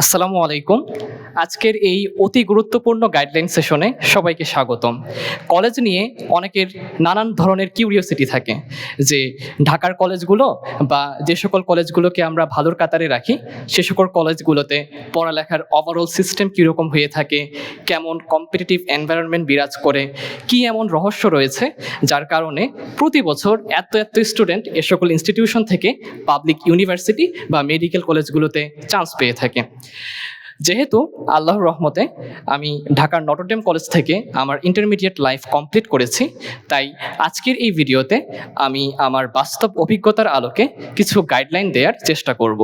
আসসালামু আলাইকুম। আজকের এই অতি গুরুত্বপূর্ণ গাইডলাইন সেশনে সবাইকে স্বাগতম। কলেজ নিয়ে অনেকের নানান ধরনের কিউরিওসিটি থাকে যে ঢাকার কলেজগুলো বা যে সকল কলেজগুলোকে আমরা ভালোর কাতারে রাখি, সে সকল কলেজগুলোতে পড়ালেখার ওভারঅল সিস্টেম কীরকম হয়ে থাকে, কেমন কম্পিটিটিভ এনভায়রনমেন্ট বিরাজ করে, কি এমন রহস্য রয়েছে, যার কারণে প্রতি বছর এত এত স্টুডেন্ট এ সকল ইনস্টিটিউশন থেকে পাবলিক ইউনিভার্সিটি বা মেডিকেল কলেজগুলোতে চান্স পেয়ে থাকে। যেহেতু আল্লাহর রহমতে আমি ঢাকার নটরডেম কলেজ থেকে আমার ইন্টারমিডিয়েট লাইফ কমপ্লিট করেছি, তাই আজকের এই ভিডিওতে আমি আমার বাস্তব অভিজ্ঞতার আলোকে কিছু গাইডলাইন দেওয়ার চেষ্টা করব।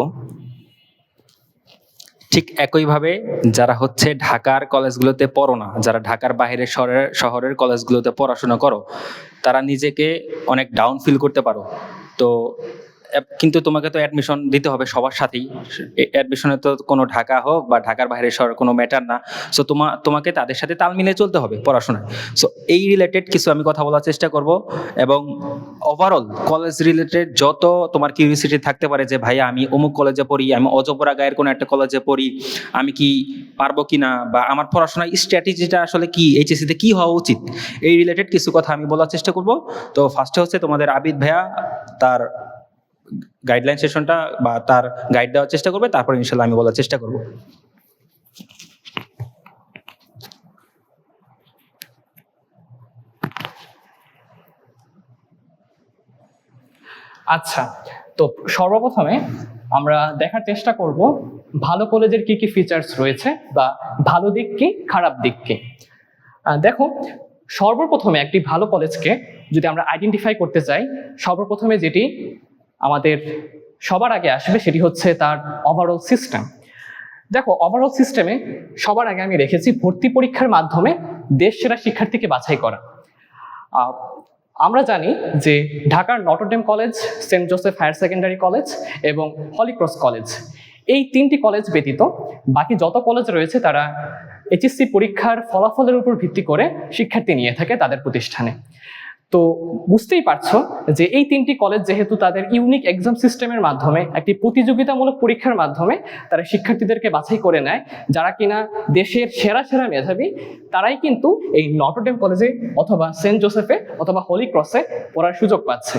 ঠিক একইভাবে যারা হচ্ছে ঢাকার কলেজগুলোতে পড়ো না, যারা ঢাকার বাইরের শহরের শহরের কলেজগুলোতে পড়াশোনা করো, তারা নিজেকে অনেক ডাউন ফিল করতে পারো। তো কিন্তু তোমাকে তো অ্যাডমিশন দিতে হবে সবার সাথেই। অ্যাডমিশনে তো কোনো ঢাকা হোক বা ঢাকার বাইরে শহর কোনো ম্যাটার না। সো তোমা, তোমাকে তাদের সাথে তাল মিলিয়ে চলতে হবে পড়াশোনায়। সো এই রিলেটেড কিছু আমি কথা বলার চেষ্টা করব এবং ওভারঅল কলেজ রিলেটেড যত তোমার কিউরিয়াসিটি থাকতে পারে যে, ভাইয়া, আমি অমুক কলেজে পড়ি, আমি অজপরা গায়ের কোনো একটা কলেজে পড়ি, আমি কি পারব কি না? বা আমার পড়াশোনার স্ট্র্যাটেজিটা আসলে কি? এইচএসসিতে কি হওয়া উচিত? এই রিলেটেড কিছু কথা আমি বলার চেষ্টা করব। তো ফার্স্টে হচ্ছে তোমাদের আবিদ ভাইয়া, তার গাইডলাইন সেশনটা বা তার গাইড দেওয়ার চেষ্টা করবে, তারপর ইনশাল্লাহ আমি বলার চেষ্টা করব। আচ্ছা তো সর্বপ্রথমে আমরা দেখার চেষ্টা করব ভালো কলেজের কি কি ফিচার্স রয়েছে বা ভালো দিক কি, খারাপ দিক কি। দেখো, সর্বপ্রথমে একটি ভালো কলেজকে যদি আমরা আইডেন্টিফাই করতে চাই, সর্বপ্রথমে যেটি আমাদের সবার আগে আসবে সেটি হচ্ছে তার ওভারঅল সিস্টেম দেখো ওভারঅল সিস্টেমে সবার আগে আমি রেখেছি ভর্তি পরীক্ষার মাধ্যমে দেশ সেরা শিক্ষার্থীকে বাছাই করা। আমরা জানি যে ঢাকার Notre Dame college, Saint Joseph higher secondary college এবং হলিক্রস কলেজ এই তিনটি কলেজ ব্যতীত বাকি যত কলেজ রয়েছে তারা এইচএসসি পরীক্ষার ফলাফলের উপর ভিত্তি করে শিক্ষার্থী নিয়ে থাকে তাদের প্রতিষ্ঠানে। তো বুঝতেই পারছ যে এই তিনটি কলেজ যেহেতু তাদের ইউনিক এক্সাম সিস্টেমের মাধ্যমে, একটি প্রতিযোগিতামূলক পরীক্ষার মাধ্যমে তারা শিক্ষার্থীদেরকে বাছাই করে নেয়, যারা কিনা দেশের সেরা সেরা মেধাবী, তারাই কিন্তু এই নটরডেম কলেজে অথবা সেন্ট জোসেফে অথবা হোলি ক্রসে পড়ার সুযোগ পাচ্ছে।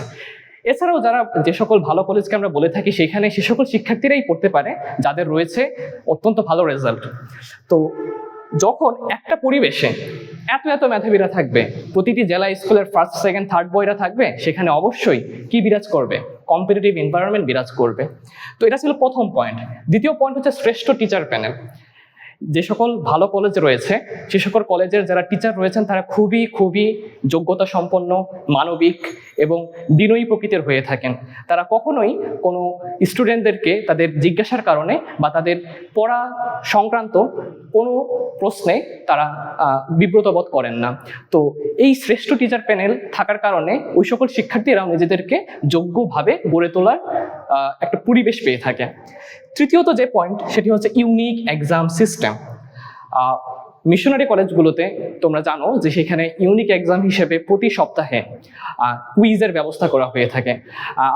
এছাড়াও যারা যে সকল ভালো কলেজকে আমরা বলে থাকি, সেখানে সে সকল শিক্ষার্থীরাই পড়তে পারে, যাদের রয়েছে অত্যন্ত ভালো রেজাল্ট তো যখন একটা পরিবেশে এত এত মেধাবীরা থাকবে, প্রতিটি জেলা স্কুলের ফার্স্ট সেকেন্ড থার্ড বয়রা থাকবে, সেখানে অবশ্যই কি বিরাজ করবে? কম্পিটিটিভ এনভায়রনমেন্ট বিরাজ করবে। তো এটা ছিল প্রথম পয়েন্ট দ্বিতীয় পয়েন্ট হচ্ছে শ্রেষ্ঠ টিচার প্যানেল যে সকল ভালো কলেজ রয়েছে সে সকল কলেজের যারা টিচার রয়েছেন তারা খুবই খুবই যোগ্যতা সম্পন্ন মানবিক এবং বিনয়ী প্রকৃতির হয়ে থাকেন। তারা কখনোই কোনো স্টুডেন্টদেরকে তাদের জিজ্ঞাসার কারণে বা তাদের পড়া সংক্রান্ত কোনো প্রশ্নে তারা আহ, বিব্রত বোধ করেন না। তো এই শ্রেষ্ঠ টিচার প্যানেল থাকার কারণে ওই সকল শিক্ষার্থীরাও নিজেদেরকে যোগ্যভাবে গড়ে তোলার একটা পরিবেশ পেয়ে থাকে। তৃতীয়ত যে পয়েন্ট সেটি হচ্ছে ইউনিক এক্সাম সিস্টেম মিশনারি কলেজগুলোতে তোমরা জানো যে সেখানে ইউনিক এক্সাম হিসেবে প্রতি সপ্তাহে কুইজের ব্যবস্থা করা হয়ে থাকে।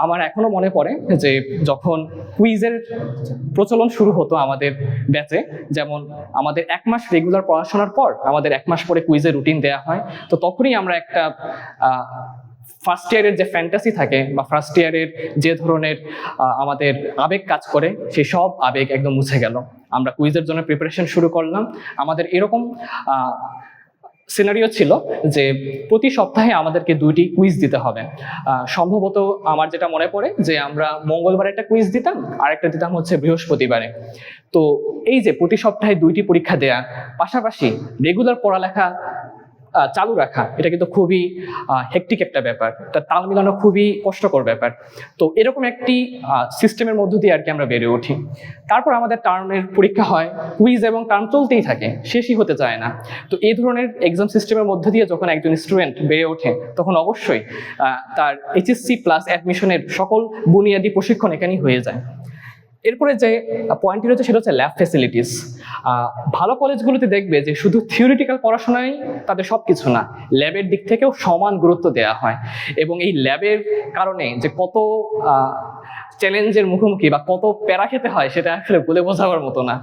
আমার এখনও মনে পড়ে যে যখন কুইজের প্রচলন শুরু হতো আমাদের ব্যাচে যেমন আমাদের এক মাস রেগুলার পড়াশোনার পর আমাদের এক মাস পরে কুইজের রুটিন দেওয়া হয়, তো তখনই আমরা একটা ফার্স্ট ইয়ারের যে ফ্যান্টাসি থাকে বা ফার্স্ট ইয়ারের যে ধরনের আমাদের আবেগ কাজ করে, সেই সব আবেগ একদম মুছে গেল। আমরা কুইজের জন্য প্রিপারেশন শুরু করলাম। আমাদের এরকম সিনারিও ছিল যে প্রতি সপ্তাহে আমাদেরকে দুইটি কুইজ দিতে হবে। সম্ভবত আমার যেটা মনে পড়ে যে আমরা মঙ্গলবারে একটা কুইজ দিতাম আর একটা দিতাম হচ্ছে বৃহস্পতিবারে। তো এই যে প্রতি সপ্তাহে দুইটি পরীক্ষা দেয়া, পাশাপাশি রেগুলার পড়ালেখা চালু রাখা, এটা কিন্তু খুবই হেকটিক একটা ব্যাপার। তা তাল মিলানো খুবই কষ্টকর ব্যাপার। তো এরকম একটি সিস্টেমের মধ্য দিয়ে আর কি আমরা বেড়ে উঠি। তারপর আমাদের টার্মের পরীক্ষা হয় কুইজ এবং টার্ম চলতেই থাকে, শেষই হতে চায় না। তো এই ধরনের এক্সাম সিস্টেমের মধ্য দিয়ে যখন একজন স্টুডেন্ট বেড়ে ওঠে, তখন অবশ্যই তার এইচএসসি প্লাস অ্যাডমিশনের সকল বুনিয়াদী প্রশিক্ষণ এখানেই হয়ে যায়। এরপরে যে পয়েন্টটি রয়েছে সেটা হচ্ছে ল্যাব ফেসিলিটিস ভালো কলেজগুলোতে দেখবে যে শুধু থিওরিটিক্যাল পড়াশোনাই তাদের সব কিছু না ল্যাবের দিক থেকেও সমান গুরুত্ব দেওয়া হয়। এবং এই ল্যাবের কারণে যে কত চ্যালেঞ্জের মুখোমুখি বা কত প্যারা খেতে হয় সেটা আসলে বলে বোঝাবার মতো না।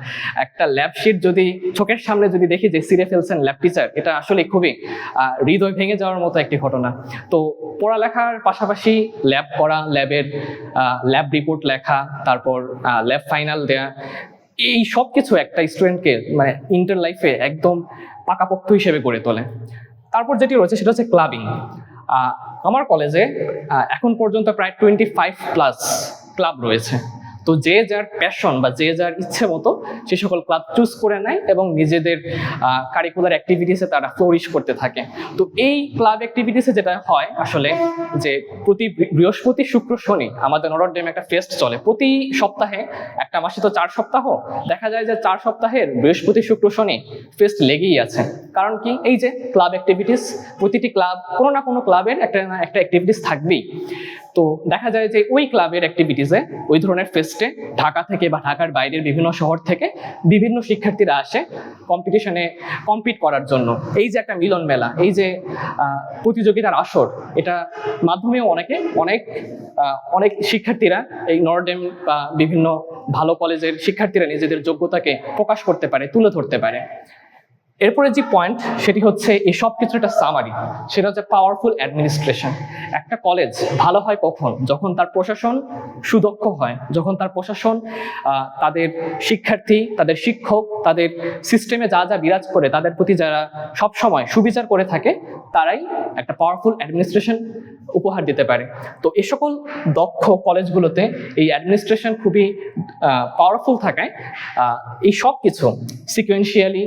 একটা ল্যাব শিট যদি চোখের সামনে যদি দেখি যে সিরে ফেলছেন ল্যাব টিচার এটা আসলে খুবই হৃদয় ভেঙে যাওয়ার মতো একটি ঘটনা। তো পড়ালেখার পাশাপাশি ল্যাব করা ল্যাবের ল্যাব রিপোর্ট লেখা, তারপর ল্যাব ফাইনাল দেয়া, এই সব কিছু একটা স্টুডেন্টকে মানে ইন্টার লাইফে একদম পাকাপোক্ত হিসেবে গড়ে তোলে। তারপর যেটি রয়েছে সেটা হচ্ছে ক্লাবিং আমার কলেজে এখন পর্যন্ত প্রায় টোয়েন্টি ফাইভ প্লাস ক্লাব রয়েছে। তো যে যার প্যাশন বা যে যার ইচ্ছে মতো সে সকল ক্লাব চুজ করে নেয় এবং নিজেদের কারিকুলার অ্যাক্টিভিটিসে তারা ফ্লোরিশ করতে থাকে। তো এই ক্লাব অ্যাক্টিভিটিসে যেটা হয় আসলে যে প্রতি বৃহস্পতি, শুক্র, শনি আমাদের নরডেমে একটা ফেস্ট চলে। প্রতি সপ্তাহে একটা মাসে তো চার সপ্তাহ। দেখা যায় যে চার সপ্তাহের বৃহস্পতি, শুক্র, শনি ফেস্ট লেগেই আছে। কারণ কি? এই যে ক্লাব অ্যাক্টিভিটিস প্রতিটি ক্লাব কোনো না কোনো ক্লাবের একটা একটা অ্যাক্টিভিটিস থাকবেই। তো দেখা যায় যে ওই ক্লাবের অ্যাক্টিভিটিসে ওই ধরনের ফেস্টে ঢাকা থেকে বা ঢাকার বাইরের বিভিন্ন শহর থেকে বিভিন্ন শিক্ষার্থীরা আসে কম্পিটিশনে কম্পিট করার জন্য। এই যে একটা মিলন মেলা, এই যে প্রতিযোগিতার আসর, এটা মাধ্যমেও অনেকে, অনেক অনেক শিক্ষার্থীরা এই নরডেম বা বিভিন্ন ভালো কলেজের শিক্ষার্থীরা নিজেদের যোগ্যতাকে প্রকাশ করতে পারে, তুলে ধরতে পারে। এরপরে যে পয়েন্ট সেটি হচ্ছে এই সব কিছু একটা সামারি সেটা হচ্ছে পাওয়ারফুল অ্যাডমিনিস্ট্রেশন একটা কলেজ ভালো হয় কখন? যখন তার প্রশাসন সুদক্ষ হয়, যখন তার প্রশাসন তাদের শিক্ষার্থী, তাদের শিক্ষক, তাদের সিস্টেমে যা যা বিরাজ করে, তাদের প্রতি যারা সব সময় সুবিচার করে থাকে, তারাই একটা পাওয়ারফুল অ্যাডমিনিস্ট্রেশন উপহার দিতে পারে। তো এ সকল দক্ষ কলেজগুলোতে এই অ্যাডমিনিস্ট্রেশন খুবই পাওয়ারফুল থাকায় এই সব কিছু সিকুয়েন্সিয়ালি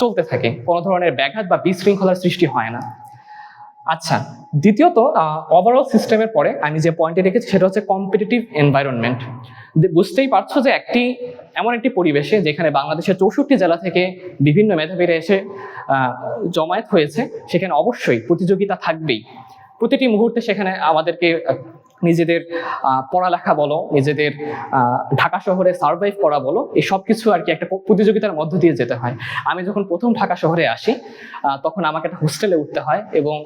চলতে থাকে। কোনো ধরনের ব্যাঘাত বা বিশৃঙ্খলার সৃষ্টি হয় না। আচ্ছা দ্বিতীয়ত ওভারঅল সিস্টেমের পরে আমি যে পয়েন্টে রেখেছি সেটা হচ্ছে কম্পিটিটিভ এনভায়রনমেন্ট বুঝতেই পারছ যে একটি, এমন একটি পরিবেশে যেখানে বাংলাদেশের চৌষট্টি জেলা থেকে বিভিন্ন মেধাবীরা এসে জমায়েত হয়েছে, সেখানে অবশ্যই প্রতিযোগিতা থাকবেই। প্রতিটি মুহূর্তে সেখানে আমাদেরকে নিজেদের পড়ালেখা বলো, নিজেদের ঢাকা শহরে সার্ভাইভ করা বলো, এই সব কিছু আর কি একটা প্রতিযোগিতার মধ্য দিয়ে যেতে হয়। আমি যখন প্রথম ঢাকা শহরে আসি তখন আমাকে একটা হোস্টেলে উঠতে হয় এবং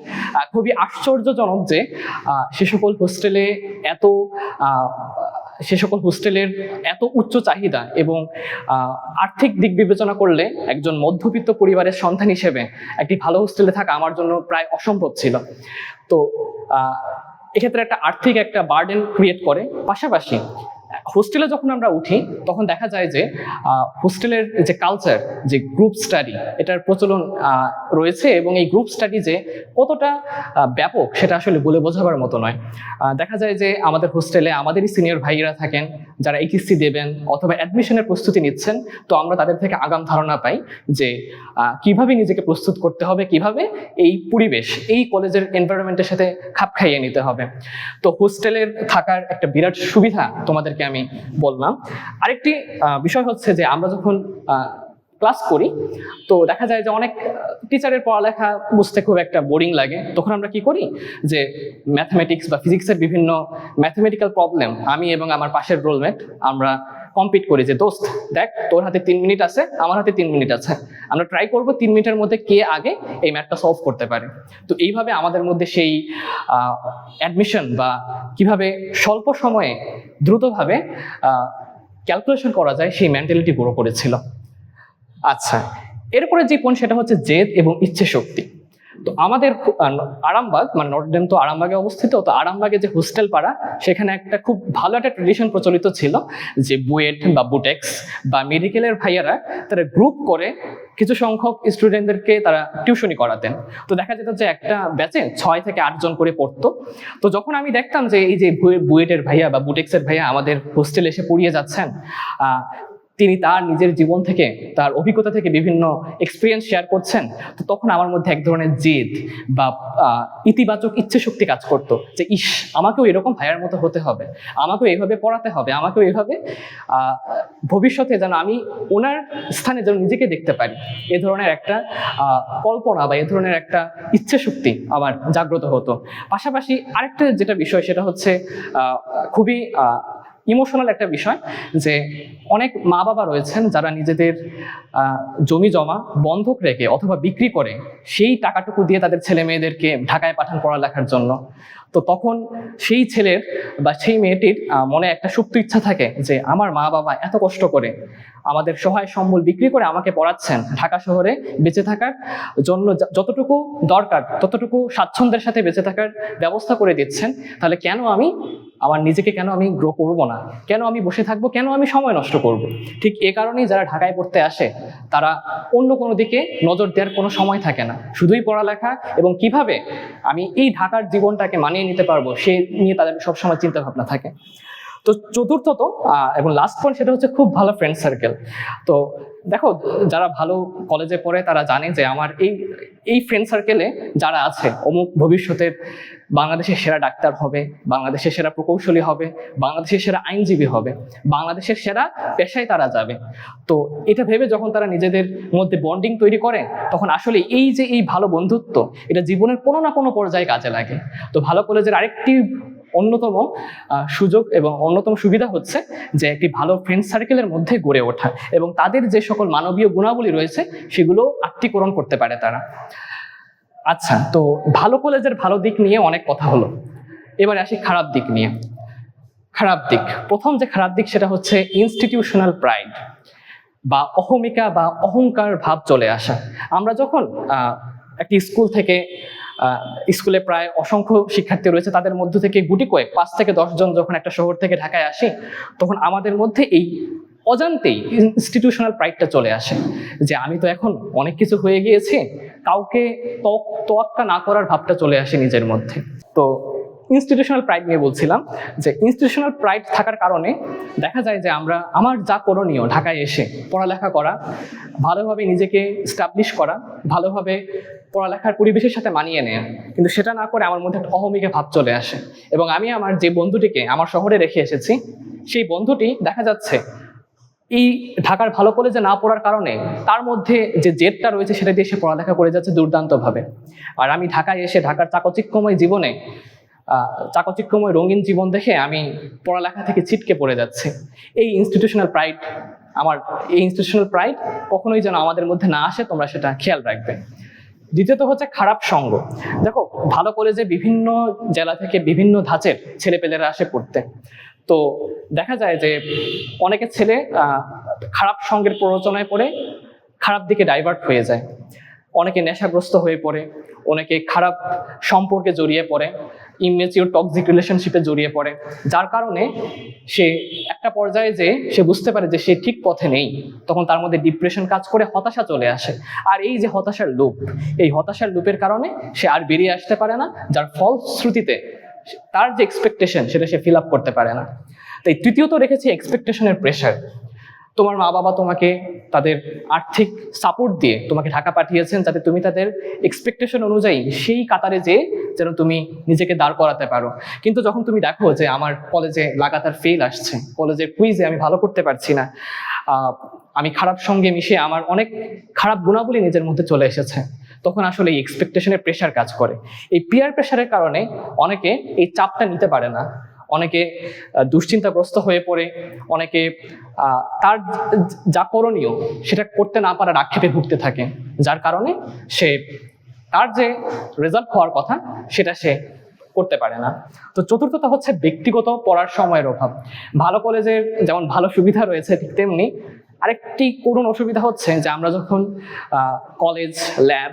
খুবই আশ্চর্যজনক যে সে সকল হোস্টেলে এত সে সকল হোস্টেলের এত উচ্চ চাহিদা এবং আর্থিক দিক বিবেচনা করলে একজন মধ্যবিত্ত পরিবারের সন্তান হিসেবে একটি ভালো হোস্টেলে থাকা আমার জন্য প্রায় অসম্ভব ছিল। তো এক্ষেত্রে একটা আর্থিক একটা বার্ডেন ক্রিয়েট করে। পাশাপাশি হোস্টেলে যখন আমরা উঠি, তখন দেখা যায় যে হোস্টেলের যে কালচার যে গ্রুপ স্টাডি এটার প্রচলন রয়েছে এবং এই গ্রুপ স্টাডি যে কতটা ব্যাপক, সেটা আসলে বলে বোঝাবার মতো নয়। দেখা যায় যে আমাদের হোস্টেলে আমাদেরই সিনিয়র ভাইয়েরা থাকেন, যারা এইচএসসি দেবেন অথবা অ্যাডমিশনের প্রস্তুতি নিচ্ছেন। তো আমরা তাদের থেকে আগাম ধারণা পাই যে কীভাবে নিজেকে প্রস্তুত করতে হবে, কীভাবে এই পরিবেশ, এই কলেজের এনভায়রনমেন্টের সাথে খাপ খাইয়ে নিতে হবে। তো হোস্টেলের থাকার একটা বিরাট সুবিধা তোমাদেরকে আমি বললাম। আরেকটি বিষয় হচ্ছে যে আমরা যখন ক্লাস করি, তো দেখা যায় যে অনেক টিচারের পড়ালেখা বুঝতে খুব একটা বোরিং লাগে। তখন আমরা কি করি যে ম্যাথমেটিক্স বা ফিজিক্সের বিভিন্ন ম্যাথমেটিক্যাল প্রবলেম আমি এবং আমার পাশের রোলমেট আমরা কম্পিট করি যে, দোস্ত, দেখ, তোর হাতে তিন মিনিট আছে, আমার হাতে তিন মিনিট আছে। আমরা ট্রাই করব তিন মিনিটের মধ্যে কে আগে এই ম্যাথটা সলভ করতে পারে। তো এইভাবে আমাদের মধ্যে সেই অ্যাডমিশন বা কীভাবে স্বল্প সময়ে দ্রুতভাবে ক্যালকুলেশন করা যায়, সেই মেন্টালিটি গ্রো করেছিল। আচ্ছা এরপরে যে পয়েন্ট সেটা হচ্ছে জেদ এবং ইচ্ছে শক্তি তো আমাদের আরামবাগ মানে নর্থ নটরডেম তো আরামবাগে অবস্থিত, তো আরামবাগে যে হোস্টেল পাড়া, সেখানে একটা খুব ভালো একটা ট্রেডিশন প্রচলিত ছিল যে বুয়েট বা বুটেক্স বা মেডিকেলের ভাইয়ারা তারা গ্রুপ করে কিছু সংখ্যক স্টুডেন্টদেরকে তারা টিউশনি করাতেন। তো দেখা যেত যে একটা ব্যাচে ছয় থেকে আটজন করে পড়তো। তো যখন আমি দেখতাম যে এই যে বুয়েটের ভাইয়া বা বুটেক্সের ভাইয়া আমাদের হোস্টেলে এসে পড়িয়ে যাচ্ছেন তিনি তার নিজের জীবন থেকে, তার অভিজ্ঞতা থেকে বিভিন্ন এক্সপিরিয়েন্স শেয়ার করছেন, তো তখন আমার মধ্যে এক ধরনের জেদ বা ইতিবাচক ইচ্ছে শক্তি কাজ করতো যে, ইস, আমাকেও এরকম ভাইয়ার মতো হতে হবে, আমাকেও এইভাবে পড়াতে হবে, আমাকেও এইভাবে ভবিষ্যতে যেন আমি ওনার স্থানে যেন নিজেকে দেখতে পারি। এ ধরনের একটা কল্পনা বা এ ধরনের একটা ইচ্ছে শক্তি আমার জাগ্রত হতো। পাশাপাশি আরেকটা যেটা বিষয় সেটা হচ্ছে খুবই ইমোশনাল একটা বিষয় যে অনেক মা বাবা রয়েছেন যারা নিজেদের জমি জমা বন্ধক রেখে অথবা বিক্রি করে সেই টাকাটুকু দিয়ে তাদের ছেলে মেয়েদেরকে ঢাকায় পাঠান পড়ালেখার জন্য। তো তখন সেই ছেলের বা সেই মেয়েটির মনে একটা সুপ্ত ইচ্ছা থাকে যে আমার মা বাবা এত কষ্ট করে আমাদের সহায় সম্বল বিক্রি করে আমাকে পড়াচ্ছেন ঢাকা শহরে বেঁচে থাকার জন্য যতটুকু দরকার, ততটুকু স্বাচ্ছন্দ্যের সাথে বেঁচে থাকার ব্যবস্থা করে দিচ্ছেন, তাহলে কেন আমি আমার নিজেকে কেন আমি গ্রো করব না? কেন আমি বসে থাকব? কেন আমি সময় নষ্ট করব? ঠিক এ কারণেই যারা ঢাকায় পড়তে আসে, তারা অন্য কোনো দিকে নজর দেওয়ার কোনো সময় থাকে না। শুধুই পড়ালেখা এবং কীভাবে আমি এই ঢাকার জীবনটাকে মানিয়ে নিতে পারব, সে নিয়ে তাদের সবসময় চিন্তা ভাবনা থাকে। তো চতুর্থত এবং লাস্ট পয়েন্ট সেটা হচ্ছে খুব ভালো ফ্রেন্ড সার্কেল তো দেখো, যারা ভালো কলেজে পড়ে তারা জানে যে আমার এই এই ফ্রেন্ড সার্কেলে যারা আছে, অমুক ভবিষ্যতের বাংলাদেশের সেরা ডাক্তার হবে, বাংলাদেশের সেরা প্রকৌশলী হবে, বাংলাদেশের সেরা আইনজীবী হবে, বাংলাদেশের সেরা পেশায় তারা যাবে। তো এটা ভেবে যখন তারা নিজেদের মধ্যে বন্ডিং তৈরি করে, তখন আসলে এই যে এই ভালো বন্ধুত্ব, এটা জীবনের কোনো না কোনো পর্যায়ে কাজে লাগে। তো ভালো কলেজের আরেকটি অন্যতম সুযোগ এবং অন্যতম সুবিধা হচ্ছে যে একটি ভালো ফ্রেন্ড সার্কেলের মধ্যে গড়ে ওঠা এবং তাদের যে সকল মানবীয় গুণাবলী রয়েছে সেগুলো আত্মীকরণ করতে পারে তারা। আচ্ছা তো ভালো কলেজের ভালো দিক নিয়ে অনেক কথা হলো। এবারে আসি খারাপ দিক নিয়ে। খারাপ দিক, প্রথম যে খারাপ দিক সেটা হচ্ছে ইনস্টিটিউশনাল প্রাইড বা অহমিকা বা অহংকার ভাব চলে আসা। আমরা যখন একটি স্কুল থেকে স্কুলে প্রায় অসংখ্য শিক্ষার্থী রয়েছে। তাদের মধ্য থেকে গুটি কয়েক, পাঁচ থেকে দশজন যখন একটা শহর থেকে ঢাকায় আসি, তখন আমাদের মধ্যে এই অজান্তেই ইনস্টিটিউশনাল প্রাইডটা চলে আসে। যে আমি তো এখন অনেক কিছু হয়ে গিয়েছি, কাউকে তোয়াক্কা না করার ভাবটা চলে আসে নিজের মধ্যে। তো ইনস্টিটিউশনাল প্রাইড নিয়ে বলছিলাম, যে ইনস্টিটিউশনাল প্রাইড থাকার কারণে দেখা যায় যে আমরা, আমার যা করণীয় ঢাকায় এসে পড়ালেখা করা, ভালোভাবে নিজেকে স্টাবলিশ করা, ভালোভাবে পড়ালেখার পরিবেশের সাথে মানিয়ে নেয়া, কিন্তু সেটা না করে আমার মধ্যে একটা অহমিকা ভাব চলে আসে। এবং আমি আমার যে বন্ধুটিকে আমার শহরে রেখে এসেছি, সেই বন্ধুটি দেখা যাচ্ছে, এই ঢাকার ভালো কলেজে না পড়ার কারণে তার মধ্যে যে জেদটা রয়েছে সেটা দিয়ে সে পড়ালেখা করে যাচ্ছে দুর্দান্তভাবে। আর আমি ঢাকায় এসে ঢাকার চাকচিক্যময় জীবনে চাকচিক্যময় রঙিন জীবন দেখে আমি পড়ালেখা থেকে ছিটকে পড়ে যাচ্ছে। এই ইনস্টিটিউশনাল প্রাইড আমার এই ইনস্টিটিউশনাল প্রাইড কখনোই যেন আমাদের মধ্যে না আসে, তোমরা সেটা খেয়াল রাখবে। দ্বিতীয়ত হচ্ছে খারাপ সঙ্গ। দেখো, ভালো কলেজে বিভিন্ন জেলা থেকে বিভিন্ন ধাঁচের ছেলেপেলেরা আসে পড়তে। তো দেখা যায় যে অনেকে ছেলে খারাপ সঙ্গের প্ররোচনায় পড়ে, খারাপ দিকে ডাইভার্ট হয়ে যায়। অনেকে নেশাগ্রস্ত হয়ে পড়ে, অনেকে খারাপ সম্পর্কে জড়িয়ে পড়ে। ইমেচিওর টক্সিক রিলেশনশিপে জড়িয়ে পড়ে। যার কারণে সে একটা পর্যায়ে যে সে বুঝতে পারে যে সে ঠিক পথে নেই, তখন তার মধ্যে ডিপ্রেশন কাজ করে, হতাশা চলে আসে। আর এই যে হতাশার লুপ এই হতাশার লুপের কারণে সে আর বেরিয়ে আসতে পারে না, যার ফলশ্রুতিতে তার যে এক্সপেকটেশন সেটা সে ফিল আপ করতে পারে না। তাই তৃতীয়ত রেখেছি এক্সপেকটেশনের প্রেশার তোমার মা বাবা তোমাকে তাদের আর্থিক সাপোর্ট দিয়ে তোমাকে ঢাকা পাঠিয়েছেন যাতে তুমি তাদের এক্সপেকটেশন অনুযায়ী সেই কাতারে যে যেন তুমি নিজেকে দাঁড় করাতে পারো। কিন্তু যখন তুমি দেখো যে আমার কলেজে লাগাতার ফেল আসছে কলেজের কুইজে আমি ভালো করতে পারছি না আমি খারাপ সঙ্গে মিশে আমার অনেক খারাপ গুণাবলী নিজের মধ্যে চলে এসেছে, তখন আসলে এই এক্সপেকটেশনের প্রেশার কাজ করে। এই পিয়ার প্রেশারের কারণে অনেকে এই চাপটা নিতে পারে না। অনেকে দুশ্চিন্তাগ্রস্ত হয়ে পড়ে, অনেকে তার যা করণীয় সেটা করতে না পারার আক্ষেপে ভুগতে থাকে। যার কারণে সে, তার যে রেজাল্ট হওয়ার কথা সেটা সে করতে পারে না। তো চতুর্থতা হচ্ছে ব্যক্তিগত পড়ার সময়ের অভাব। ভালো কলেজের যেমন ভালো সুবিধা রয়েছে ঠিক তেমনি আরেকটি করুণ অসুবিধা হচ্ছে যে আমরা যখন কলেজ ল্যাব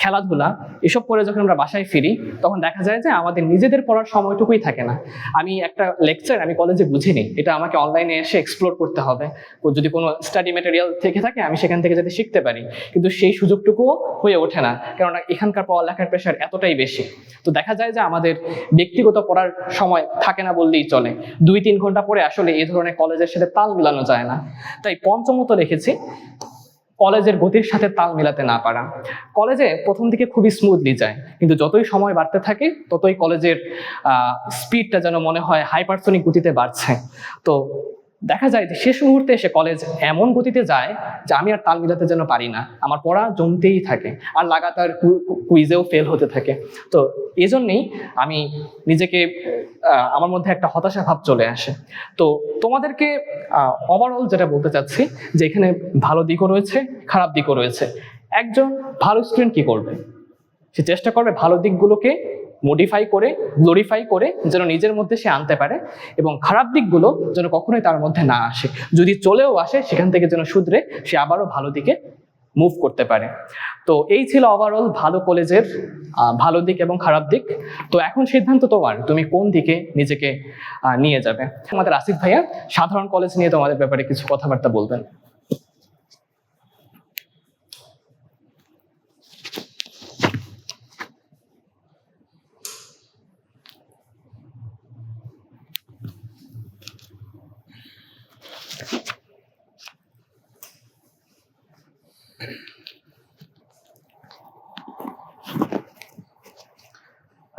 খেলাধুলা এসব করে যখন আমরা বাসায় ফিরি, তখন দেখা যায় যে আমাদের নিজেদের পড়ার সময়টুকুই থাকে না। আমি একটা লেকচার আমি কলেজে বুঝিনি, এটা আমাকে অনলাইনে এসে এক্সপ্লোর করতে হবে। যদি কোনো স্টাডি ম্যাটেরিয়াল থেকে থাকে, আমি সেখান থেকে যাতে শিখতে পারি। কিন্তু সেই সুযোগটুকুও হয়ে ওঠে না, কেননা এখানকার পড়ালেখার প্রেশার এতটাই বেশি। তো দেখা যায় যে আমাদের ব্যক্তিগত পড়ার সময় থাকে না বললেই চলে। দুই তিন ঘণ্টা পরে আসলে এই ধরনের কলেজের সাথে তাল মিলানো যায় না। তাই পঞ্চমত রেখেছি কলেজের গতির সাথে তাল মেলাতে না পারা। কলেজে প্রথম দিকে খুবই স্মুথলি যায়, কিন্তু যতই সময় বাড়তে থাকে, ততই কলেজের স্পিডটা যেন মনে হয় হাইপারসনিক গতিতে বাড়ছে। তো দেখা যায় যে শেষ মুহূর্তে এসে কলেজ এমন গতিতে যায় যে আমি আর তাল মিলাতে যেন পারি না। আমার পড়া জমতেই থাকে আর লাগাতার কুইজেও ফেল হতে থাকে। তো এই জন্যেই আমি নিজেকে আমার মধ্যে একটা হতাশা ভাব চলে আসে। তো তোমাদেরকে ওভারঅল যেটা বলতে চাচ্ছি যে এখানে ভালো দিকও রয়েছে, খারাপ দিকও রয়েছে। একজন ভালো স্টুডেন্ট কি করবে? সে চেষ্টা করবে ভালো দিকগুলোকে মডিফাই করে গ্লোরিফাই করে যেন নিজের মধ্যে সে আনতে পারে এবং খারাপ দিকগুলো যেন কখনোই তার মধ্যে না আসে। যদি চলেও আসে, সেখান থেকে যেন শুধরে সে আবারও ভালো দিকে মুভ করতে পারে। তো এই ছিল ওভারঅল ভালো কলেজের ভালো দিক এবং খারাপ দিক। তো এখন সিদ্ধান্ত তোমার, তুমি কোন দিকে নিজেকে নিয়ে যাবে? আমাদের আসিফ ভাইয়া, সাধারণ কলেজ নিয়ে তোমাদের ব্যাপারে কিছু কথাবার্তা বলবেন।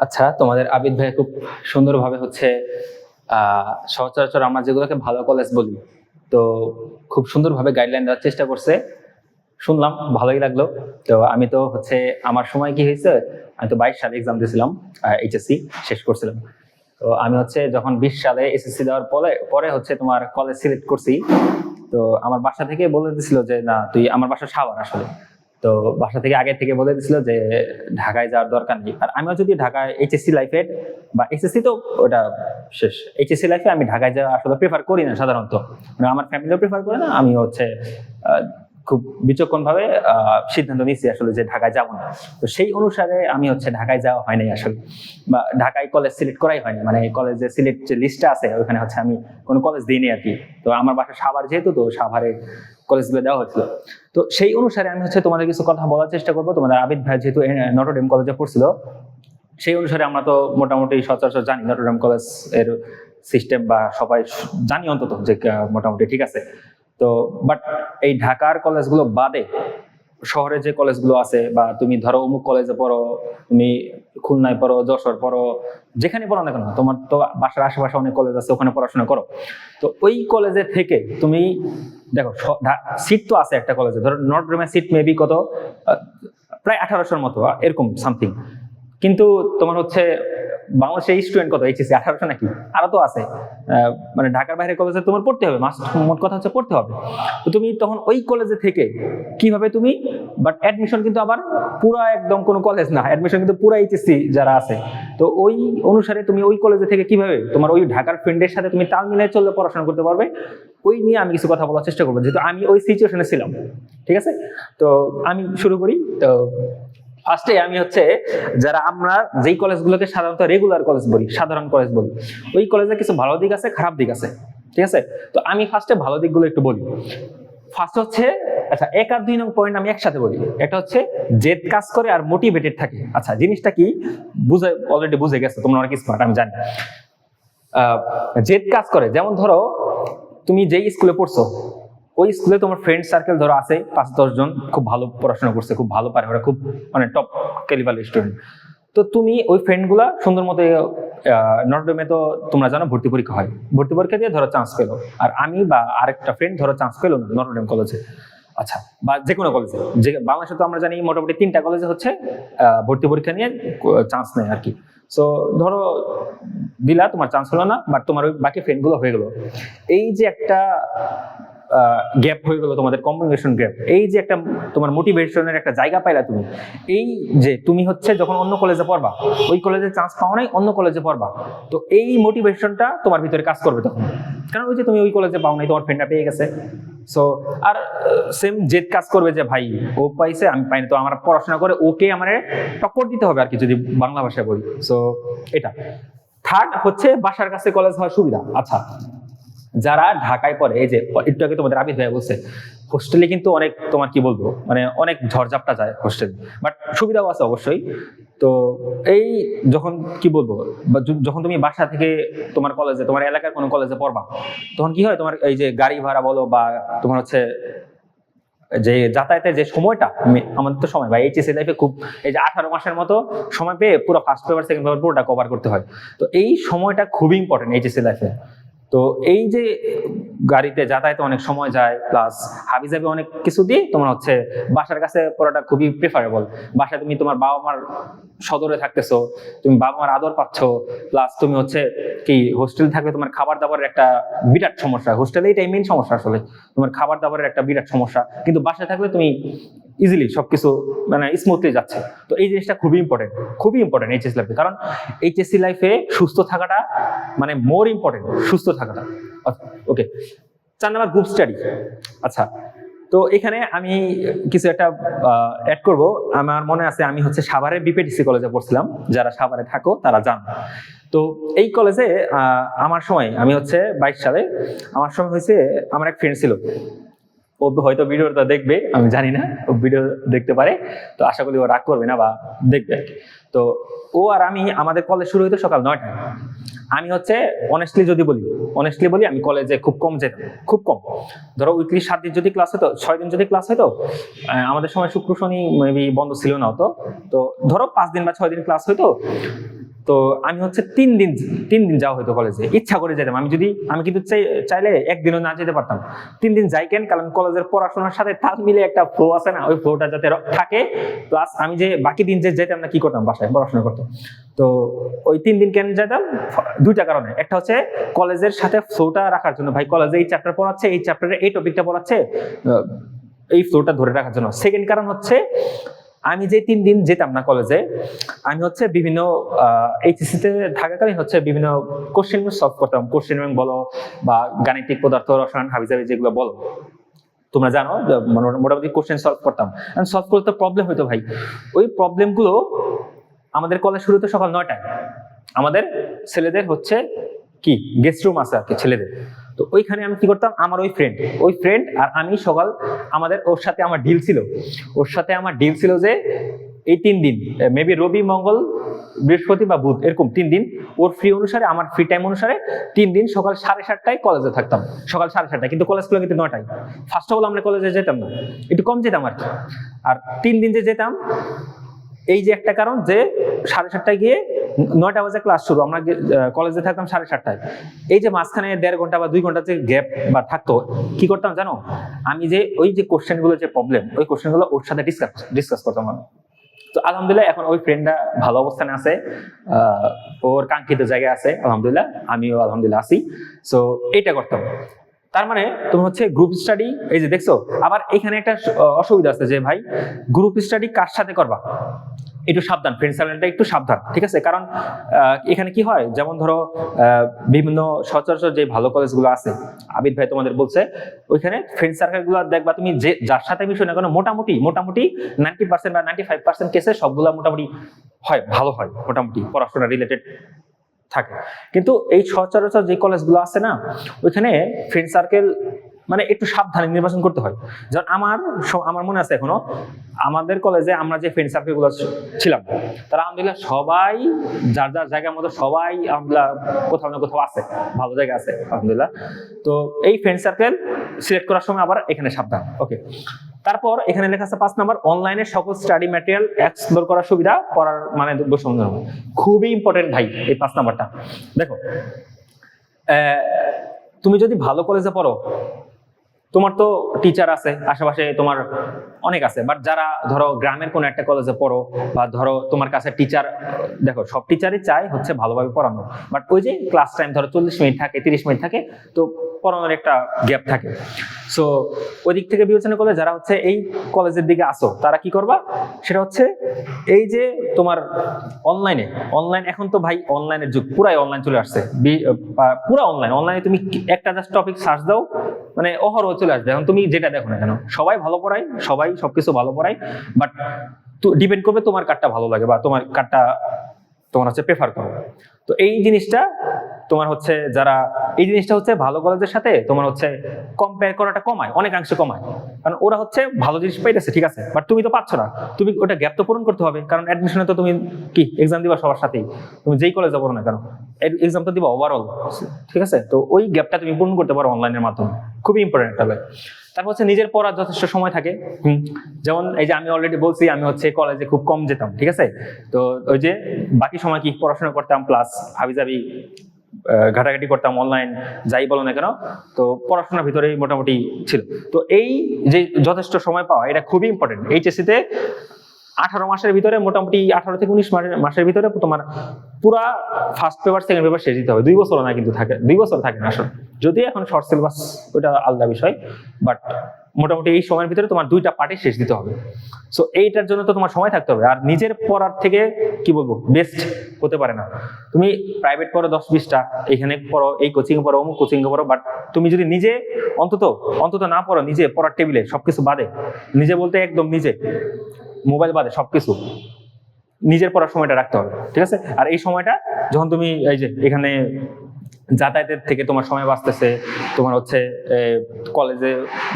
আচ্ছা তোমাদের আবিদ ভাই খুব সুন্দরভাবে হচ্ছে, আহ, সচরাচর আমরা যেগুলোকে ভালো কলেজ বলি, তো খুব সুন্দরভাবে গাইডলাইন দেওয়ার চেষ্টা করছে। শুনলাম, ভালোই লাগল। তো আমি তো হচ্ছে, আমার সময় কি হয়েছে? আমি তো বাইশ সালে এক্সাম দিয়েছিলাম এইচএসসি শেষ করছিলাম। তো আমি হচ্ছে যখন বিশ সালে এসএসসি দেওয়ার পরে পরে হচ্ছে তোমার কলেজ সিলেক্ট করছি। তো আমার বাসা থেকে বলে দিছিল যে, না, তুই, আমার বাসা সাভার আসলে। তো বাসা থেকে আগে থেকে বলে দিছিল যে ঢাকায় যাওয়ার দরকার নেই। আর আমিও যদি ঢাকায় এইচএসসি লাইফে বা এসএসসি তো ওটা শেষ। এইচএসসি লাইফে আমি ঢাকায় যাওয়া আসলে প্রেফার করি না সাধারণত। মানে আমার ফ্যামিলিও প্রেফার করে না আমি হচ্ছে খুব বিচক্ষণ ভাবে সিদ্ধান্ত নিচ্ছি আসলে যে ঢাকায় যাব না। তো সেই অনুসারে আমি হচ্ছে ঢাকায় যাওয়া হয় নাই আসলে। বা ঢাকায় কলেজ সিলেক্ট করাই হয়নি মানে কলেজে সিলেক্ট যে লিস্টটা আছে, ওখানে হচ্ছে আমি কোনো কলেজ দিইনি আর কি। তো আমার বাসা সাভার যেহেতু, তো সাভারে কলেজগুলো দেওয়া হয়েছিল। তো সেই অনুসারে আমি হচ্ছে তোমাদের কিছু কথা বলার চেষ্টা করব। তোমাদের আবিদ ভাই যেহেতু নটরডেম কলেজে পড়ছিল, সেই অনুসারে আমরা তো মোটামুটি সচরাচর জানি নটরডেম কলেজের সিস্টেম বা সবাই জানি অন্তত যে মোটামুটি ঠিক আছে। তো বাট এই ঢাকার কলেজগুলো বাদে শহরে যে কলেজগুলো আছে বা তুমি ধরো অমুক কলেজে পড়ো, তুমি খুলনায় পড়ো, যশোর পড়ো যেখানে পড়ো না কেন, তোমার তো বাসার আশেপাশে অনেক কলেজ আছে, ওখানে পড়াশোনা করো। তো ওই কলেজে থেকে তুমি, দেখো সিট তো আছে একটা কলেজে, ধরো নর্থ রুমের সিট মেবি কত? প্রায় আঠারোশোর মতো এরকম সামথিং কিন্তু তোমার হচ্ছে বাংলাদেশের স্টুডেন্ট কত? এইচএসসি আঠারোশো নাকি? আরও তো আছে। মানে ঢাকার বাইরে কলেজে তোমার পড়তে হবে? মাস্ট মোট কথা হচ্ছে পড়তে হবে। তো তুমি তখন ওই কলেজে থেকে কীভাবে তুমি বাট অ্যাডমিশন কিন্তু আবার পুরো একদম কোনো কলেজ না অ্যাডমিশন কিন্তু পুরো এইচএসসি যারা আছে। তো ওই অনুসারে তুমি ওই কলেজে থেকে কীভাবে তোমার ওই ঢাকার ফ্রেন্ডের সাথে তুমি তাল মিলিয়ে চললে পড়াশোনা করতে পারবে, ওই নিয়ে আমি কিছু কথা বলার চেষ্টা করব। যেহেতু আমি ওই সিচুয়েশনে ছিলাম, ঠিক আছে? তো আমি শুরু করি। তো ফার্স্টে আমি হচ্ছে যারা আমরা যেই কলেজগুলোকে সাধারণত রেগুলার কলেজ বলি, সাধারণ কলেজ বলি, ওই কলেজে কিছু ভালো দিক আছে, খারাপ দিক আছে, ঠিক আছে? তো আমি ফার্স্টে ভালো দিকগুলো একটু বলি। ফার্স্ট হচ্ছে আচ্ছা এক আর দুই নং পয়েন্ট আমি একসাথে বলি। একটা হচ্ছে জেদ কাজ করে আর মোটিভেটেড থাকে। আচ্ছা জিনিসটা কি? বুঝে অলরেডি বুঝে গেছে, তোমরা অনেক স্মার্ট আমি জানি। জেদ কাজ করে, যেমন ধরো, তুমি যেই স্কুলে পড়ছো ওই স্কুলে তোমার ফ্রেন্ড সার্কেল ধরো আছে পাঁচ দশ জন, খুব ভালো পড়াশোনা করছে, খুব ভালো পারে, ওরা খুব মানে টপ ক্যালিবার স্টুডেন্ট তো তুমি ওই ফ্রেন্ডগুলা সুন্দর মতো নটডমে তো তোমরা জানো ভর্তি পরীক্ষা হয়। ভর্তি পরীক্ষা দিয়ে ধরো চান্স পেল। আর আমি বা আরেকটা ফ্রেন্ড ধরো চান্স পেল না নটরডেম কলেজে আচ্ছা বা যে কোনো কলেজে যে, বাংলাদেশে তো আমরা জানি মোটামুটি তিনটা কলেজে হচ্ছে ভর্তি পরীক্ষা নিয়ে চান্স নেয় আর কি। সো ধরো, দিলা, তোমার চান্স হলো না বাট তোমার ওই বাকি ফ্রেন্ডগুলো হয়ে গেলো। এই যে একটা গ্যাপ হয়ে গেলো তোমাদের কমিউনিকেশন গ্যাপ এই যে একটা তোমার মোটিভেশনের একটা জায়গা পাইলা তুমি, এই যে তুমি হচ্ছে যখন অন্য কলেজে পড়বা, ওই কলেজে চান্স পাও নাই, অন্য কলেজে পড়বা। তো এই মোটিভেশনটা তোমার ভিতরে কাজ করবে তখন। কারণ ওই যে তুমি ওই কলেজে পাও নাই, তোমার ফ্রেন্ডটা পেয়ে গেছে। সো আর সেম জেদ কাজ করবে যে, ভাই, ও পাইছে, আমি পাইনি। তো আমার পড়াশোনা করে ওকে আমার টক্কর দিতে হবে আর কি, যদি বাংলা ভাষায় বলি। সো এটা। থার্ড হচ্ছে বাসার কাছে কলেজ হওয়ার সুবিধা। আচ্ছা যারা ঢাকায় পড়ে, এই যে, একটু আগে তোমাদের আবিদ ভাই বলছে হোস্টেলে কিন্তু অনেক, তোমার কি বলব মানে অনেক ঝড়ঝাপটা যায় হোস্টেল বাট সুবিধাও আছে অবশ্যই। তো এই যখন, কি বলব যখন তুমি বাসা থেকে তোমার কলেজে তোমার এলাকার কোনো কলেজে পড়বা, তখন কি হয়, তোমার এই যে গাড়ি ভাড়া বলো বা তোমার হচ্ছে যে যাতায়াতের যে সময়টা আমাদের তো সময়, বা এইচএসসি লাইফে খুব, এই যে আঠারো মাসের মতো সময় পেয়ে পুরো ফার্স্ট পেপার সেকেন্ড পেপার পুরোটা কভার করতে হয়। তো এই সময়টা খুবই ইম্পর্টেন্ট এইচএসসি লাইফে তো এই যে গাড়িতে যাতায়াতে অনেক সময় যায় প্লাস হাবিজাবি অনেক কিছু দিয়ে তোমার হচ্ছে বাসার কাছে পড়াটা খুবই প্রেফারেবল বাসায় তুমি তোমার বাবা মার সদরে থাকতেছো, তুমি বাবা মার আদর পাচ্ছ প্লাস তুমি হচ্ছে কি হোস্টেল থাকলে তোমার খাবার দাবারের একটা বিরাট সমস্যা। হোস্টেলে এটাই মেইন সমস্যা আসলে, তোমার খাবার দাবারের একটা বিরাট সমস্যা। কিন্তু বাসায় থাকলে তুমি ইজিলি সবকিছু মানে স্মুথলি যাচ্ছে। তো এই জিনিসটা খুবই ইম্পর্টেন্ট খুবই ইম্পর্টেন্ট এইচএস লাইফে কারণ এইচএসসি লাইফে সুস্থ থাকাটা মানে মোর ইম্পর্টেন্ট সুস্থ থাকাটা। ওকে চার নাম্বার গ্রুপ স্টাডি আচ্ছা তো এখানে আমি কিছু একটা অ্যাড করব। আমার মনে আছে আমি হচ্ছে সাভারের বিপিডিসি কলেজে পড়ছিলাম। যারা সাভারে থাকো, তারা জান। তো এই কলেজে আমার সময়, আমি হচ্ছে বাইশ সালে, আমার সময় হয়েছে, আমার এক ফ্রেন্ড ছিল। ও হয়তো ভিডিওটা দেখবে, আমি জানি না, ও ভিডিও দেখতে পারে, তো আশা করি ও রাগ করবে না বা দেখবে তো ও আর আমি, আমাদের কলেজ শুরু হইতো সকাল নয়টায়। আমি হচ্ছে অনেস্টলি যদি বলি অনেস্টলি বলি, আমি কলেজে খুব কম যেতাম, খুব কম। ধরো উইকলি সাত দিন যদি ক্লাস হতো, ছয় দিন যদি ক্লাস হতো আমাদের সময় শুক্র, শনি মেবি বন্ধ ছিল না হতো তো ধরো পাঁচ দিন বা ছয় দিন ক্লাস হইতো তো আমি হচ্ছে তিন দিন তিন দিন যাওয়া হতো কলেজে ইচ্ছা করে যেতাম। আমি যদি, আমি কিন্তু চাই- চাইলে একদিনও না যেতে পারতাম। তিন দিন যাই কেন? কারণ কলেজের পড়াশোনার সাথে তাল মিলে একটা ফ্লো আছে না? ওই ফ্লোটা যাতে থাকে। প্লাস আমি যে বাকি দিন যে যেতাম না, কি করতাম বাসায়? পড়াশোনা করতাম। তো ওই তিন দিন কেন যেতাম? দুইটা কারণে। একটা হচ্ছে কলেজের সাথে ফ্লোটা রাখার জন্য। ভাই কলেজে এই চ্যাপ্টার পড়াচ্ছে, এই চ্যাপ্টারে এই টপিকটা পড়াচ্ছে। এই ফ্লোটা ধরে রাখার জন্য। সেকেন্ড কারণ হচ্ছে আমি যে তিন দিন যেতাম না কলেজে আমি হচ্ছে বিভিন্ন এইচএসসিতে থাকাকালীন হচ্ছে বিভিন্ন কোশ্চেন সলভ করতাম। কোশ্চেন ব্যাংক বলো বা গাণিতিক পদার্থ, রসায়ন, হাবিজাবি যেগুলো বলো। তোমরা জানো মোটামুটি কোশ্চেন সলভ করতাম। সলভ করতে প্রবলেম হইতো ভাই। ওই প্রবলেমগুলো আমাদের কলেজ শুরু হতো সকাল নয়টায়। আমাদের ছেলেদের হচ্ছে কি? গেস্ট রুম আছে আর কি, ছেলেদের। তো ওইখানে আমি কি করতাম? আমার ওই ফ্রেন্ড ওই ফ্রেন্ড আর আমি সকাল আমাদের ওর সাথে আমার ডিল ছিল। ওর সাথে আমার ডিল ছিল যে এই তিন দিন মেবি রবি, মঙ্গল, বৃহস্পতি বা বুধ, এরকম তিন দিন ওর ফ্রি অনুসারে, আমার ফ্রি টাইম অনুসারে তিন দিন সকাল সাড়ে সাতটায় কলেজে থাকতাম। সকাল সাড়ে সাতটায়, কিন্তু কলেজ খুলে কিন্তু নয়টায়। ফার্স্ট অফ অল আমরা কলেজে যেতাম না। একটু কম যেতাম আর কি। আর তিন দিন যে যেতাম এই যে একটা কারণ যে সাড়ে সাতটায় গিয়ে নয়টা বাজে ক্লাস শুরু, আমরা কলেজে থাকতাম সাড়ে সাতটায়। এই যে মাঝখানে দেড় ঘণ্টা বা দুই ঘণ্টা যে গ্যাপ বা থাকতো, কি করতাম জানো? আমি যে ওই যে কোশ্চেনগুলো যে প্রবলেম ওই কোশ্চেনগুলো ওর সাথে ডিসকাস ডিসকাস করতাম আমি। তো আলহামদুলিল্লাহ এখন ওই ফ্রেন্ডটা ভালো অবস্থানে আছে ওর কাঙ্ক্ষিত জায়গায় আছে, আলহামদুলিল্লাহ, আমিও আলহামদুলিল্লাহ আছি। সো এটা করতাম। তার মানে তুমি হচ্ছে গ্রুপ স্টাডি এই যে দেখছ, আবার এখানে একটা অসুবিধা আছে যে ভাই গ্রুপ স্টাডি কার সাথে করবা? একটু সাবধান ফ্রেন্ড সার্কেলটা একটু সাবধান, ঠিক আছে? কারণ এখানে কি হয়, যেমন ধরো বিভিন্ন সচরাচর যে ভালো কলেজগুলো আছে, আবিদ ভাই তোমাদের বলছে, ওইখানে ফ্রেন্ড সার্কেলগুলো দেখবা তুমি যে, যার সাথে মিশো না কেন, মোটামুটি মোটামুটি নাইনটি পার্সেন্ট বা নাইনটি ফাইভ পার্সেন্ট কেসে সবগুলো মোটামুটি হয়, ভালো হয়, মোটামুটি, পড়াশোনা রিলেটেড থাকে। কিন্তু এই সচরাচর যে কলেজগুলো আছে না ওইখানে ফ্রেন্ড সার্কেল মানে একটু সাবধানে নির্বাচন করতে হয়। যেমন আমার আমার মনে আছে এখনও, আমাদের কলেজে আমরা যে ফ্রেন্ড সার্কেলগুলো ছিলাম, তারা আলহামদুলিল্লাহ সবাই, যার যার জায়গার মতো সবাই আলহামদুলিল্লাহ কোথাও না কোথাও আছে, ভালো জায়গা আছে, আলহামদুলিল্লাহ। তো এই ফ্রেন্ড সার্কেল সিলেক্ট করার সময় আবার এখানে সাবধান ওকে তারপর এখানে লেখা আছে পাঁচ নাম্বার অনলাইনে সকল স্টাডি ম্যাটেরিয়াল এক্সপ্লোর করার সুবিধা পড়ার মানে বৈষম্য খুবই ইম্পর্টেন্ট ভাই এই পাঁচ নাম্বারটা। দেখো তুমি যদি ভালো কলেজে পড়ো তোমার তো টিচার আছে, আশেপাশে তোমার অনেক আছে বাট যারা ধরো গ্রামের কোনো একটা কলেজে পড়ো বা ধরো তোমার কাছে টিচার দেখো সব টিচারই চায় হচ্ছে ভালোভাবে পড়ানো বাট ওই যে ক্লাস টাইম ধরো চল্লিশ মিনিট থাকে, তিরিশ মিনিট থাকে, তো পড়ানোর একটা গ্যাপ থাকে। সো ওই দিক থেকে বিবেচনা করলে যারা হচ্ছে এই কলেজের দিকে আসো, তারা কি করবা? সেটা হচ্ছে এই যে তোমার অনলাইনে অনলাইন এখন তো ভাই অনলাইনের যুগ, পুরাই অনলাইন চলে আসছে। পুরা অনলাইন অনলাইনে তুমি একটা জাস্ট টপিক সার্চ দাও মানে অহরহ চলে আসবে। এখন তুমি যেটা দেখো না কেন, সবাই ভালো পড়ায়, সবাই সবকিছু ভালো পড়ায় বাট ডিপেন্ড করবে তোমার কারটা ভালো লাগে বা তোমার কারটা তোমার হচ্ছে প্রেফার করো। তো এই জিনিসটা তোমার হচ্ছে যারা, এই জিনিসটা হচ্ছে ভালো কলেজের সাথে তোমার হচ্ছে কম্পেয়ার করাটা কমায়, অনেকাংশে কমায়। কারণ ওরা হচ্ছে ভালো জিনিস পাইতেছে, ঠিক আছে? বাট তুমি তো পাচ্ছ না। তুমি ওটা গ্যাপ তো পূরণ করতে হবে, কারণ অ্যাডমিশনে তো তুমি কি এক্সাম দিবা সবার সাথেই। তুমি যেই কলেজে পড়ো না কেন এক্সাম তো দিবা ওভারঅল ঠিক আছে? তো ওই গ্যাপটা তুমি পূরণ করতে পারো অনলাইনের মাধ্যমে। খুবই ইম্পর্টেন্ট হবে তারপর হচ্ছে নিজের পড়ার যথেষ্ট সময় থাকে। হুম। যেমন এই যে আমি অলরেডি বলছি আমি হচ্ছে কলেজে খুব কম যেতাম ঠিক আছে? তো ওই যে বাকি সময় কি পড়াশোনা করতাম প্লাস হাবিজাবি যাবি ঘাটাঘাটি করতাম অনলাইন যাই বলো না কেন তো পড়াশোনার ভিতরেই মোটামুটি ছিল। তো এই যে যথেষ্ট সময় পাওয়া এটা খুবই ইম্পর্টেন্ট এইচএসসিতে আঠারো মাসের ভিতরে মোটামুটি আঠারো থেকে উনিশ মাসের ভিতরে তোমার পুরা ফার্স্ট পেপার সেকেন্ড পেপার শেষ দিতে হবে। দুই বছর না কিন্তু থাকে, দুই বছর থাকে না আসলে। যদি এখন শর্ট সিলেবাস ওইটা আলাদা বিষয় বাট মোটামুটি এই সময়ের ভিতরে তোমার দুইটা পার্টি শেষ দিতে হবে। সো এইটার জন্য তো তোমার সময় থাকতে হবে। আর নিজের পড়ার থেকে, কি বলব বেস্ট হতে পারে না। তুমি প্রাইভেট পড়ো দশ বিশটা, এখানে পড়ো, এই কোচিং পড়ো, অমুক কোচিং পড়ো বাট তুমি যদি নিজে, অন্তত অন্তত না পড়ো, নিজে পড়ার টেবিলে সবকিছু বাদে, নিজে বলতে একদম নিজে মোবাইল বাদে সবকিছু নিজের পড়ার সময়টা রাখতে হবে, ঠিক আছে? আর এই সময়টা যখন তুমি এই যে এখানে যাতায়াতের থেকে তোমার সময় বাঁচতেছে, তোমার হচ্ছে কলেজে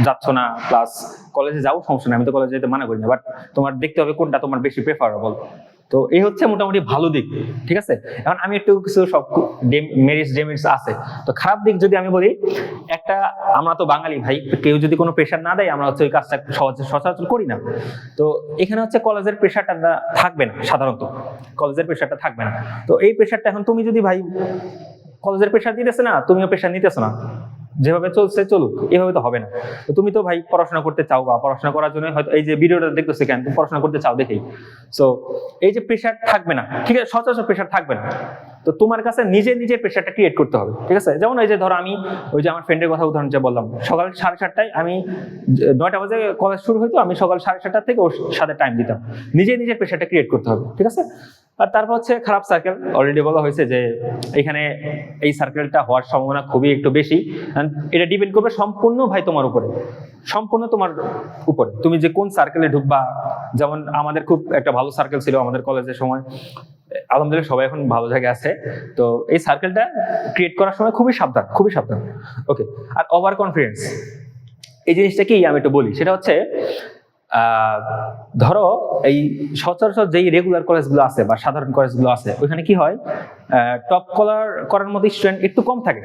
যাচ্ছ না প্লাস কলেজে যাও সমস্যা নেই, আমি তো কলেজে যেতে মানা করি না বাট তোমার দেখতে হবে কোনটা তোমার বেশি প্রেফারেবল তো এই হচ্ছে মোটামুটি ভালো দিক, ঠিক আছে? এখন আমি একটু কিছু সব মেরিটস ডেমেরিটস আছে। তো খারাপ দিক যদি আমি বলি, একটা, আমরা তো বাঙালি ভাই, কেউ যদি কোনো প্রেশার না দেয়, আমরা হচ্ছে ওই কাজটা সহজে সচরাচর করি না। তো এখানে হচ্ছে কলেজের প্রেশারটা থাকবে না, সাধারণত। কলেজের প্রেশারটা থাকবে না। তো এই প্রেশারটা এখন তুমি যদি ভাই কলেজের প্রেশার দিতেছে না, তুমিও প্রেশার নিতেছো না। যেভাবে চলছে চলুক, এভাবে তো হবে না। তো তুমি তো ভাই পড়াশোনা করতে চাও বা পড়াশোনা করার জন্য হয়তো এই যে ভিডিওটা দেখতেছো কেন, তুমি পড়াশোনা করতে চাও দেখেই। সো এই যে প্রেশার থাকবে না, ঠিক আছে, সচরাচর প্রেশার থাকবে না। তো তোমার কাছে নিজে নিজে প্রেশারটা ক্রিয়েট করতে হবে, ঠিক আছে? যেমন এই যে ধরো আমি ওই যে আমার ফ্রেন্ডের কথা উদাহরণ যে বললাম, সকাল সাড়ে সাতটায় আমি নয়টা বাজে কলেজ শুরু হইতো, আমি সকাল সাড়ে সাতটা থেকে ওর সাথে টাইম দিতাম। নিজে নিজে প্রেশারটা ক্রিয়েট করতে হবে, ঠিক আছে? আর তারপর হচ্ছে খারাপ সার্কেল অলরেডি বলা হয়েছে যে এখানে এই সার্কেলটা হওয়ার সম্ভাবনা খুবই একটু বেশি। এটা ডিপেন্ড করবে সম্পূর্ণ ভাই তোমার উপরে। সম্পূর্ণ তোমার উপরে। তুমি যে কোন সার্কেলে ঢুকবা, যেমন আমাদের খুব একটা ভালো সার্কেল ছিল আমাদের কলেজের সময়। আলহামদুলিল্লাহ সবাই এখন ভালো জায়গায় আছে। তো এই সার্কেলটা ক্রিয়েট করার সময় খুবই সাবধান খুবই সাবধান। ওকে আর ওভার কনফিডেন্স এই জিনিসটা কি আমি একটু বলি? সেটা হচ্ছে ধরো এই সচরাচর যেই রেগুলার কলেজগুলো আছে বা সাধারণ কলেজগুলো আছে, ওইখানে কি হয়? টপ কলার করার মতো স্টুডেন্ট একটু কম থাকে।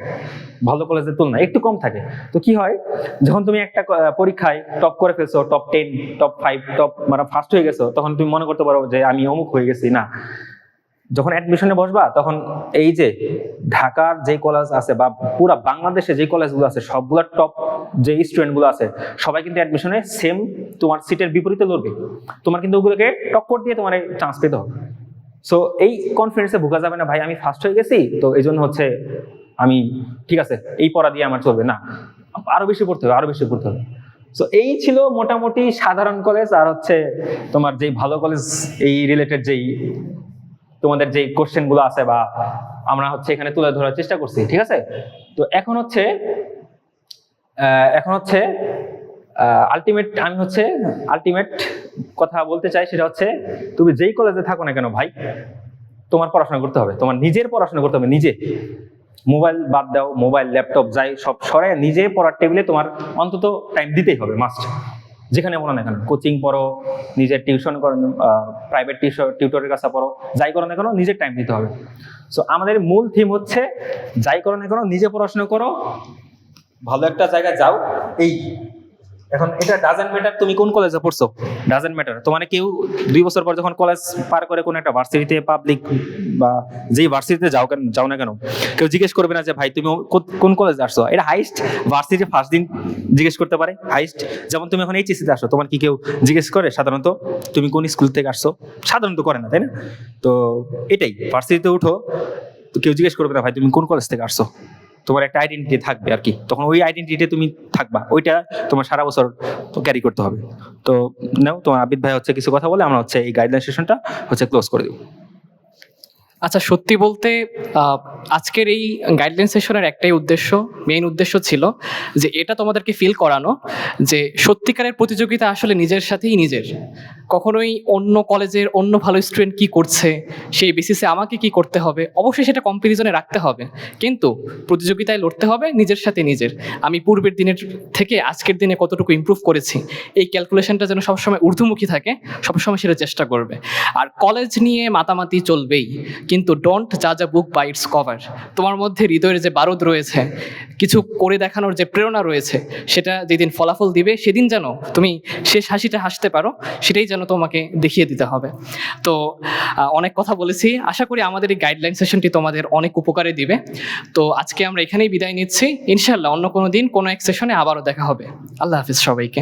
ভালো কলেজের তুলনায় একটু কম থাকে। তো কি হয়? যখন তুমি একটা পরীক্ষায় টপ করে ফেলছো top ten top five top মানে ফার্স্ট হয়ে গেছো, তখন তুমি মনে করতে পারো যে আমি অমুক হয়ে গেছি, না। যখন অ্যাডমিশনে বসবা, তখন এই যে ঢাকার যে কলেজ আছে বা পুরা বাংলাদেশে যে কলেজগুলো আছে সবগুলোর টপ যে স্টুডেন্টগুলো আছে, সবাই কিন্তু অ্যাডমিশনে সেম তোমার সিটের বিপরীতে লড়বে। তোমার কিন্তু ওগুলোকে টক্কর দিয়ে তোমার চান্স পেতে হবে। সো এই কনফিডেন্সে ভোগা যাবে না, ভাই, আমি ফার্স্ট হয়ে গেছি, তো এই জন্য হচ্ছে আমি, ঠিক আছে, এই পড়া দিয়ে আমার চলবে। না, আরও বেশি পড়তে হবে, আরও বেশি পড়তে হবে। সো এই ছিল মোটামুটি সাধারণ কলেজ আর হচ্ছে তোমার যেই ভালো কলেজ এই রিলেটেড যেই তোমাদের যে কোশ্চেনগুলো আছে বা আমরা হচ্ছে এখানে তুলে ধরার চেষ্টা করছি, ঠিক আছে? তো এখন হচ্ছে এখন হচ্ছে আলটিমেট আমি হচ্ছে আলটিমেট কথা বলতে চাই সেটা হচ্ছে, তুমি যেই কলেজে থাকো না কেন ভাই, তোমার পড়াশোনা করতে হবে, তোমার নিজের পড়াশোনা করতে হবে, নিজে। মোবাইল বাদ দাও, মোবাইল ল্যাপটপ যাই সব সরে নিজে পড়ার টেবিলে তোমার অন্তত টাইম দিতেই হবে মাস্ট যেখানে বলো না কেন কোচিং পড়ো, নিজের টিউশন করো প্রাইভেট টিউশন টিউটরের কাছে পড়ো, যাই করো না কেন, নিজের টাইম দিতে হবে। সো আমাদের মূল থিম হচ্ছে, যাই করো না কেন, নিজে পড়াশোনা করো, ভালো একটা জায়গায় যাও, এই এখন এটা ডাজেন্ট ম্যাটার তুমি কোন কলেজে পড়ছো। ডাজেন্ট ম্যাটার তোমার কেউ দুই বছর পর যখন কলেজ পার করে কোন একটা ভার্সিটিতে পাবলিক বা যেই ভার্সিটিতে যাও কেন যাও না কেন, কেউ জিজ্ঞেস করবে না যে, ভাই তুমি কোন কলেজে আসছো? এটা হাইস্ট ভার্সিটি ফার্স্ট দিন জিজ্ঞেস করতে পারে। হাইস্ট যেমন তুমি এখন এইচএসিতে আসো তোমার কি কেউ জিজ্ঞেস করে? সাধারণত তুমি কোন স্কুল থেকে আসছো? সাধারণত করে না, তাই না? তো এটাই ভার্সিটিতে উঠো, তো কেউ জিজ্ঞেস করবে না, ভাই, তুমি কোন কলেজ থেকে আসছো? তোমার একটা আইডেন্টিটি থাকবে আর কি। তখন ওই আইডেন্টিটি তুমি থাকবা। ওইটা তোমার সারা বছর ক্যারি করতে হবে। তো নাও, তোমার আবিদ ভাই হচ্ছে কিছু কথা বলে, আমরা হচ্ছে এই গাইডলাইন সেশনটা হচ্ছে ক্লোজ করে দেবো। আচ্ছা সত্যি বলতে আজকের এই গাইডলাইন সেশনের একটাই উদ্দেশ্য মেইন উদ্দেশ্য ছিল যে এটা তোমাদেরকে ফিল করানো যে সত্যিকারের প্রতিযোগিতা আসলে নিজের সাথেই নিজের। কখনোই অন্য কলেজের অন্য ভালো স্টুডেন্ট কি করছে, সেই বেসিসে আমাকে কি করতে হবে, অবশ্যই সেটা কম্পারিজনে রাখতে হবে। কিন্তু প্রতিযোগিতায় লড়তে হবে নিজের সাথে নিজের। আমি পূর্বের দিনের থেকে আজকের দিনে কতটুকু ইমপ্রুভ করেছি, এই ক্যালকুলেশনটা যেন সবসময় ঊর্ধ্বমুখী থাকে, সবসময় সেটা চেষ্টা করবে। আর কলেজ নিয়ে মাতামাতি চলবেই। কিন্তু ডোন্ট জাজ a book by its cover তোমার মধ্যে হৃদয়ের যে বারুদ রয়েছে, কিছু করে দেখানোর যে প্রেরণা রয়েছে, সেটা যেদিন ফলাফল দিবে, সেদিন যেন তুমি শেষ হাসিটা হাসতে পারো, সেটাই যেন তোমাকে দেখিয়ে দিতে হবে। তো অনেক কথা বলেছি। আশা করি আমাদের এই গাইডলাইন সেশনটি তোমাদের অনেক উপকারে দিবে। তো, আজকে আমরা এখানেই বিদায় নিচ্ছি। ইনশাল্লাহ অন্য কোনো দিন কোনো এক সেশনে আবারও দেখা হবে। আল্লাহ হাফিজ সবাইকে।